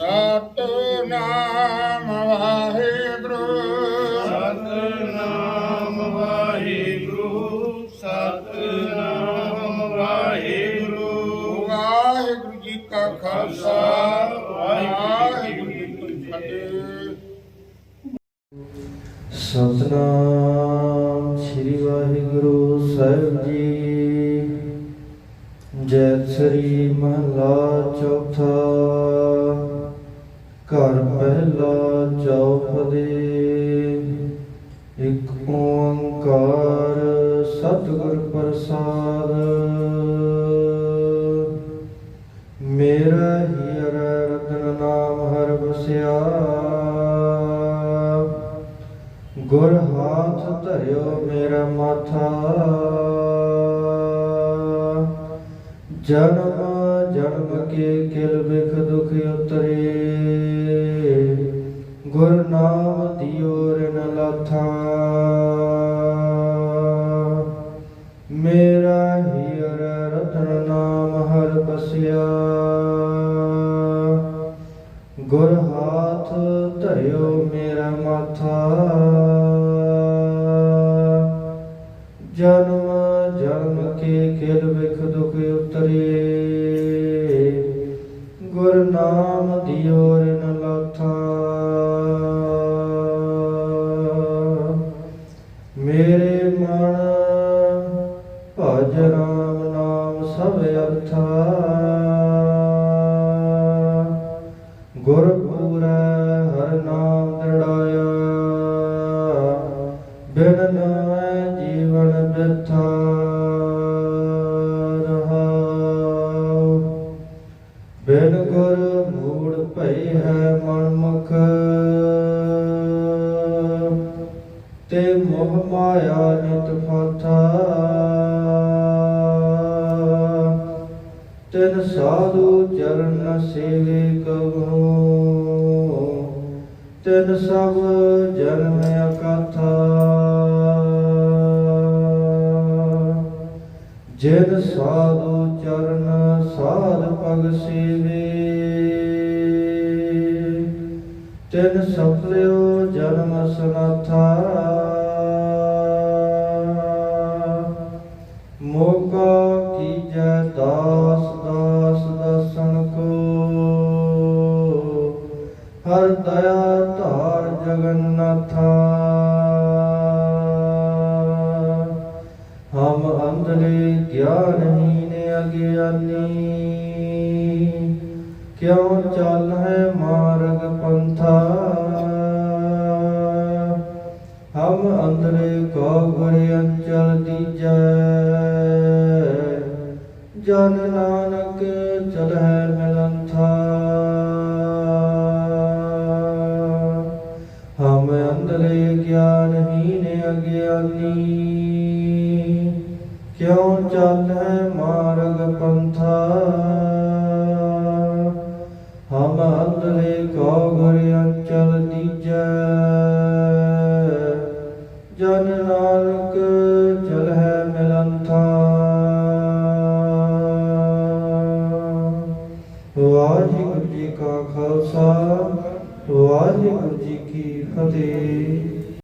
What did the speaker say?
ਸਤਨਾਮ ਵਾਹਿਗੁਰੂ। ਸਤਨਾਮ ਵਾਹਿਗੁਰੂ ਸਤਨਾਮ ਵਾਹਿਗੁਰੂ। ਵਾਹਿਗੁਰੂ ਜੀ ਕਾ ਖਾਲਸਾ ਵਾਹਿਗੁਰੂ ਜੀ ਕੀ ਫਤਿਹ। ਸਤਨਾਮ ਸ੍ਰੀ ਵਾਹਿਗੁਰੂ ਸਾਹਿਬ ਜੀ। ਜੈ ਸ੍ਰੀ ਮਹਲਾ ਚੌਥਾ ਘਰ ਪਹਿਲਾ ਚੌਪਦੇ ਇੱਕ ਓੰਕਾਰ ਸਤਿਗੁਰ ਪ੍ਰਸਾਦ। ਮੇਰਾ ਹੀਰ ਰਤਨ ਨਾਮ ਹਰ ਬਸਿਆ ਗੁਰ ਹਾਥ ਧਰਿਓ ਮੇਰਾ ਮਾਥਾ। ਜਨਮ ਜਨਮ ਕੇ ਕਿਲ ਵਿਖ ਦੁਖ ਉਤਰੇ। ਗੁਰ ਨਾਮ ਦਿਓ ਰਿਨ ਲਾਥਾ ਮੇਰਾ ਹੀਰ ਰਤਨ ਨਾਮ ਹਰ ਬਸਿਆ। ਗੁਰ ਹਾਥ ਧਰਿਓ ਮੇਰਾ ਮਾਥਾ। ਜਨਮ ਜਨਮ ਕੇ ਖਿਲ ਵਿਖ ਦੁਖ ਉਤਰੇ। ਮਨ ਭਜ ਰਾਮ ਨਾਮ ਸਭ ਅਰਥਾ। ਗੁਰ ਪੂਰੈ ਹਰ ਨਾਮ ਦ੍ਰਿੜਾਇਆ। ਬਿਨ ਨਾਮੈ ਜੀਵਨ ਬਿਰਥਾ। ਮੋਹ ਨਿਤ ਫਾਥਾ ਤਿਨ ਸਾਧੂ ਚਰਨ ਸੇਵੇ ਕਬਹੂ ਤਿਨ ਸਭ ਜਨਮ ਅਕਾਥਾ। ਜਿਨ ਸਾਧੂ ਚਰਨ ਸਾਧ ਪਗ ਸੇਵੇ। ਤਿਨ ਸਫਲਿਓ ਜਨਮ ਸਨਾਥਾ। ਗਿਆਨਹੀਨ ਅਗਿਆਨੀ ਕਿਉ ਚੱਲ ਹੈ ਮਾਰਗ ਪੰਥਾ? ਹਮ ਅੰਧਲੇ ਕੋ ਗੁਰ ਅੰਚਲ ਦੀਜੈ। ਜਨ ਨਾਨਕ ਚਲ ਹੈ ਮਿਲੰਥਾ ਹਮ ਅੰਧਲੇ ਗਿਆਨਹੀਨ ਅਗਿਆਨੀ ਕਿਉ ਚਾਲੈ ਮਾਰਗ ਪੰਥਾ? ਹਮ ਅੰਧਲੇ ਕੋ ਗੁਰ ਅੰਚਲ ਦੀਜੈ। ਜਨ ਨਾਨਕ ਚਲਹਿ ਮਿਲੰਥਾ। ਵਾਹਿਗੁਰੂ ਜੀ ਕਾ ਖਾਲਸਾ, ਵਾਹਿਗੁਰੂ ਜੀ ਕੀ ਫਤਿਹ।